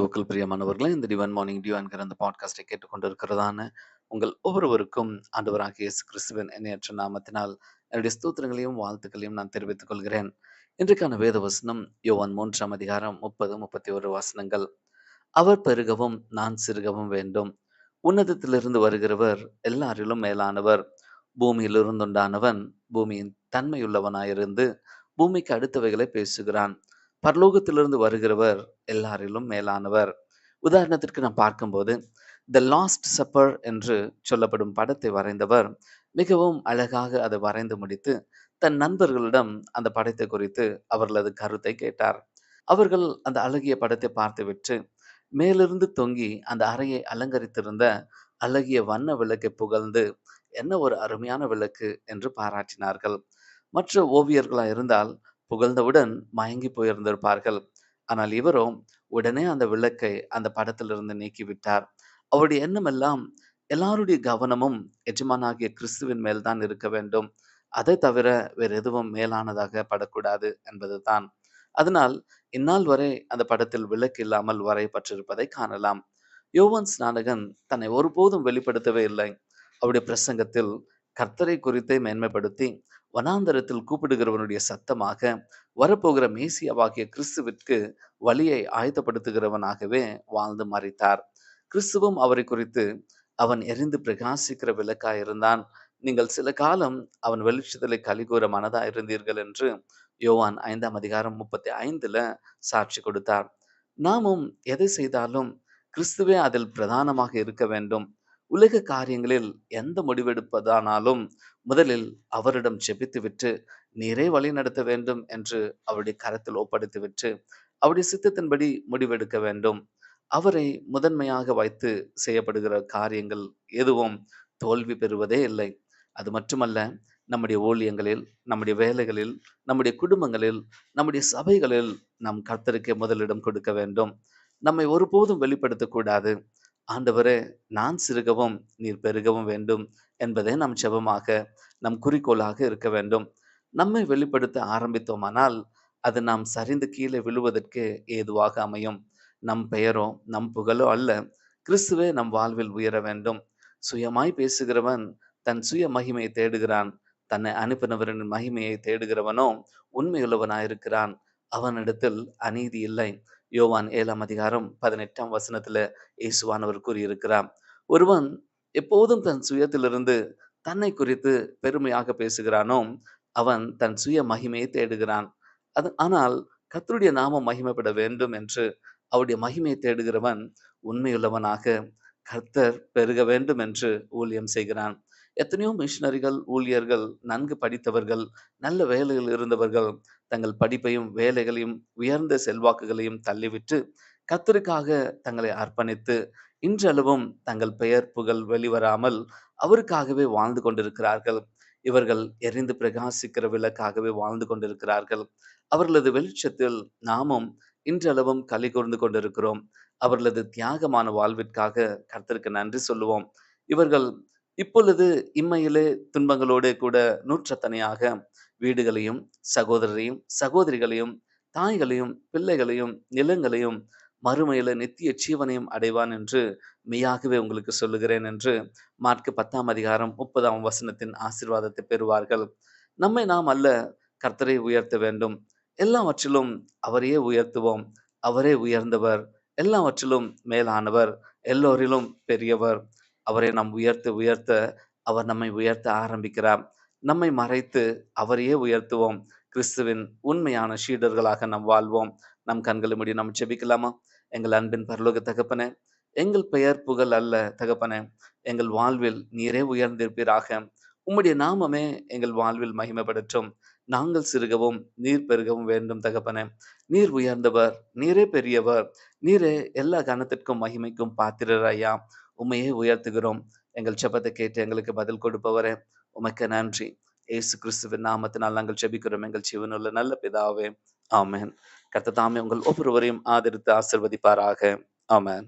கிறிஸ்துவுக்குள் பிரியமானவர்களே இந்த டிவன் மார்னிங் டியூ என்கிற அந்த பாட்காஸ்டை கேட்டுக்கொண்டிருக்கிறதான உங்கள் ஒவ்வொருவருக்கும் ஆண்டவராக இயேசு கிறிஸ்துவின் எண்ணற்ற நாமத்தினால் என்னுடைய ஸ்தோத்திரங்களையும் வாழ்த்துக்களையும் நான் தெரிவித்துக் கொள்கிறேன். இன்றைக்கான வேத வசனம் யோவான் மூன்றாம் அதிகாரம் முப்பது முப்பத்தி ஒரு வசனங்கள். அவர் பெருகவும் நான் சிறுகவும் வேண்டும். உன்னதத்திலிருந்து வருகிறவர் எல்லாரிலும் மேலானவர். பூமியிலிருந்துண்டானவன் பூமியின் தன்மையுள்ளவனாயிருந்து பூமிக்கு அடுத்தவைகளை பேசுகிறான். பரலோகத்திலிருந்து வருகிறவர் எல்லாரிலும் மேலானவர். உதாரணத்திற்கு நாம் பார்க்கும்போது த லாஸ்ட் சப்பர் என்று சொல்லப்படும் படத்தை வரைந்தவர் மிகவும் அழகாக அதை வரைந்து முடித்து தன் நண்பர்களிடம் அந்த படத்தை குறித்து அவர்களது கருத்தை கேட்டார். அவர்கள் அந்த அழகிய படத்தை பார்த்துவிட்டு மேலிருந்து தொங்கி அந்த அறையை அலங்கரித்திருந்த அழகிய வண்ண விளக்கை புகழ்ந்து என்ன ஒரு அருமையான விளக்கு என்று பாராட்டினார்கள். மற்ற ஓவியர்களாக இருந்தால் புகழ்ந்தவுடன் மயங்கி போயிருந்திருப்பார்கள் ஆனால் இவரோ உடனே அந்த விளக்கை அந்த படத்திலிருந்து நீக்கிவிட்டார். அவருடைய எண்ணமெல்லாம் எல்லாருடைய கவனமும் எஜமானாகிய கிறிஸ்துவின் மேல்தான் இருக்க வேண்டும். அதை தவிர வேறு எதுவும் மேலானதாக படக்கூடாது என்பதுதான். அதனால் இந்நாள் வரை அந்த படத்தில் விளக்கு இல்லாமல் வரையப்பட்டிருப்பதை காணலாம். யோவன் ஸ்நானகன் தன்னை ஒருபோதும் வெளிப்படுத்தவே இல்லை. அவருடைய பிரசங்கத்தில் கர்த்தரை குறித்தே மேன்மைப்படுத்தி வனாந்தரத்தில் கூப்பிடுகிறவனுடைய சத்தமாக வரப்போகிற மேசியாவாகிய கிறிஸ்துவிற்கு வழியை ஆயத்தப்படுத்துகிறவனாகவே வாழ்ந்து மறைத்தார் கிறிஸ்துவும் அவரை குறித்து அவன் எரிந்து பிரகாசிக்கிற விளக்காயிருந்தான் நீங்கள் சில காலம் அவன் வெளிச்சத்திலே கலிகூற மனதா இருந்தீர்கள் என்று யோவான் ஐந்தாம் அதிகாரம் முப்பத்தி ஐந்துல சாட்சி கொடுத்தார். நாமும் எதை செய்தாலும் கிறிஸ்துவே அதில் பிரதானமாக இருக்க வேண்டும். உலக காரியங்களில் எந்த முடிவெடுப்பதானாலும் முதலில் அவரிடம் செபித்துவிட்டு நீரே வழி நடத்த வேண்டும் என்று அவருடைய கரத்தில் ஒப்படைத்துவிட்டு அவருடைய சித்தத்தின்படி முடிவெடுக்க வேண்டும். அவரை முதன்மையாக வைத்து செய்யப்படுகிற காரியங்கள் எதுவும் தோல்வி பெறுவதே இல்லை. அது மட்டுமல்ல நம்முடைய ஊழியங்களில் நம்முடைய வேலைகளில் நம்முடைய குடும்பங்களில் நம்முடைய சபைகளில் நம் கர்த்தருக்கே முதலிடம் கொடுக்க வேண்டும். நம்மை ஒருபோதும் வெளிப்படுத்தக்கூடாது. ஆண்டவரே நான் சிறுகவும் நீர் பெருகவும் வேண்டும் என்பதே நம் செபமாக நம் குறிக்கோளாக இருக்க வேண்டும். நம்மை வெளிப்படுத்த ஆரம்பித்தோமானால் அது நாம் சரிந்து கீழே விழுவதற்கு ஏதுவாக அமையும். நம் பெயரோ நம் புகழோ அல்ல கிறிஸ்துவே நம் வாழ்வில் உயர வேண்டும். சுயமாய் பேசுகிறவன் தன் சுய மகிமையை தேடுகிறான். தன்னை அனுப்பினவரின் மகிமையை தேடுகிறவனோ உண்மையுள்ளவனாயிருக்கிறான். அவனிடத்தில் அநீதி இல்லை. யோவான் ஏழாம் அதிகாரம் பதினெட்டாம் வசனத்துல இயேசுவானவர் கூறியிருக்கிறார். ஒருவன் எப்போதும் தன் சுயத்திலிருந்து தன்னை குறித்து பெருமையாக பேசுகிறானோ அவன் தன் சுய மகிமையை தேடுகிறான். அது ஆனால் கத்தருடைய நாமம் மகிமைப்பட வேண்டும் என்று அவருடைய மகிமையை தேடுகிறவன் உண்மையுள்ளவனாக கர்த்தர் பெருக வேண்டும் என்று ஊழியம் செய்கிறான். எத்தனையோ மிஷினரிகள் ஊழியர்கள் நன்கு படித்தவர்கள் நல்ல வேலையில் இருந்தவர்கள் தங்கள் படிப்பையும் வேலைகளையும் உயர்ந்த செல்வாக்குகளையும் தள்ளிவிட்டு கத்தருக்காக தங்களை அர்ப்பணித்து இன்றளவும் தங்கள் பெயர் புகழ் வெளிவராமல் அவருக்காகவே வாழ்ந்து கொண்டிருக்கிறார்கள். இவர்கள் எரிந்து பிரகாசிக்கிற விளக்காகவே வாழ்ந்து கொண்டிருக்கிறார்கள். அவர்களது வெளிச்சத்தில் நாமும் இன்றளவும் களி கூர்ந்து கொண்டிருக்கிறோம். அவர்களது தியாகமான வாழ்விற்காக கர்த்தருக்கு நன்றி சொல்லுவோம். இவர்கள் இப்பொழுது இம்மையிலே துன்பங்களோடு கூட நூற்றத்தனையாக வீடுகளையும் சகோதரரையும் சகோதரிகளையும் தாய்களையும் பிள்ளைகளையும் நிலங்களையும் மறுமையில நித்திய ஜீவனையும் அடைவான் என்று மெய்யாகவே உங்களுக்கு சொல்லுகிறேன் என்று மார்க்கு பத்தாம் அதிகாரம் முப்பதாம் வசனத்தின் ஆசிர்வாதத்தை பெறுவார்கள். நம்மை நாம் அல்ல கர்த்தரை உயர்த்த வேண்டும். எல்லாவற்றிலும் அவரையே உயர்த்துவோம். அவரே உயர்ந்தவர். எல்லாவற்றிலும் மேலானவர். எல்லோரிலும் பெரியவர். அவரை நாம் உயர்த்த உயர்த்த அவர் நம்மை உயர்த்த ஆரம்பிக்கிறார். நம்மை மறைத்து அவரையே உயர்த்துவோம். கிறிஸ்துவின் உண்மையான சீடர்களாக நாம் வாழ்வோம். நம் கண்களை முடி நாம் செபிக்கலாமா எங்கள் அன்பின் பரலோக தகப்பனே எங்கள் பெயர் புகழ் அல்ல தகப்பனே எங்கள் வாழ்வில் நீரே உயர்ந்திருப்பீராக. உம்முடைய நாமமே எங்கள் வாழ்வில் மகிமைப்படற்றும் நாங்கள் சிறுகவும் நீர் பெருகவும் வேண்டும் தகப்பனே. நீர் உயர்ந்தவர் நீரே பெரியவர் நீரே எல்லா கணத்திற்கும் மகிமைக்கும் பாத்திரர் ஐயா உண்மையை உயர்த்துகிறோம். எங்கள் செபத்தை கேட்டு எங்களுக்கு பதில் கொடுப்பவரே உமக்கு நன்றி. ஏசு கிறிஸ்துவின் நாமத்தினால் நாங்கள் செபிக்கிறோம். எங்கள் ஜீவனுள்ள நல்ல பிதாவே ஆமேன். கத்த தாமே உங்கள் ஒவ்வொருவரையும் ஆதரித்து ஆசிர்வதிப்பாராக. ஆமேன்.